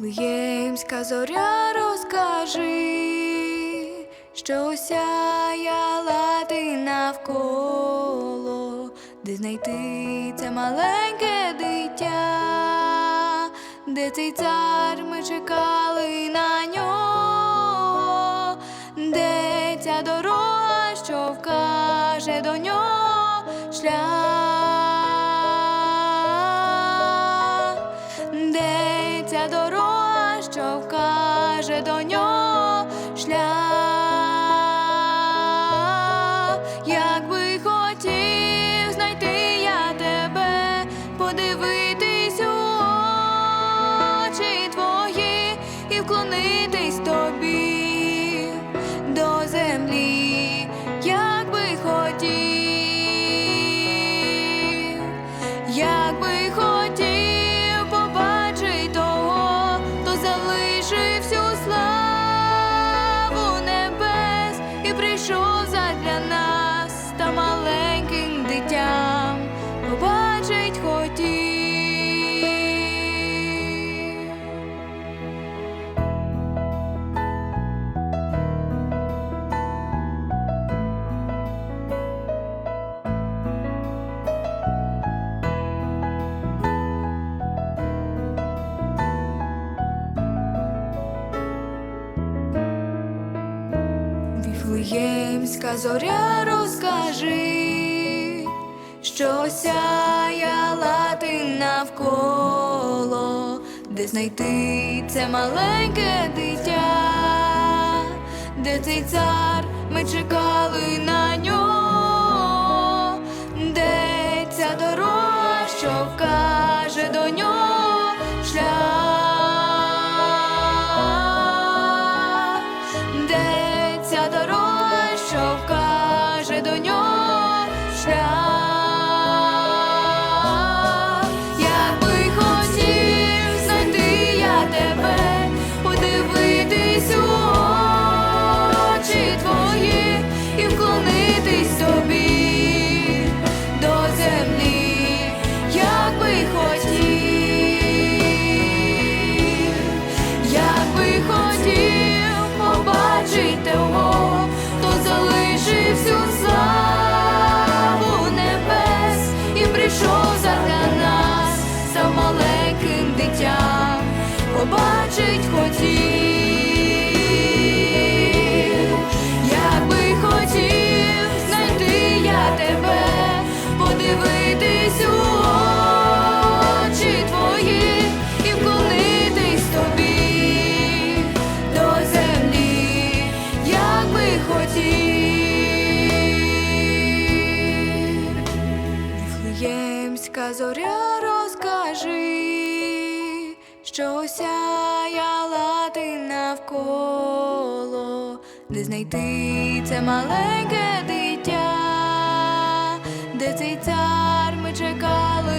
Віфлеємська зоря розкажи, що осяяла ти навколо, де знайти це маленьке дитя, де цей цар ми чекали на нього, де ця дорога, що вкаже до нього шлях, що вкаже до нього шлях, як би хотів знайти я тебе, подивитись у очі твої і вклонитись тобі до землі, як би хотів, як би хотів і Віфлеємська зоря розкажи, що сяяла ти навколо, де знайти це маленьке дитя, де цей цар ми чекали на нього, де ця дорога, що вкаже до нього Віфлеємська зоря розкажи, що сяяла ти навколо, де знайти це маленьке дитя, де цей цар ми чекали.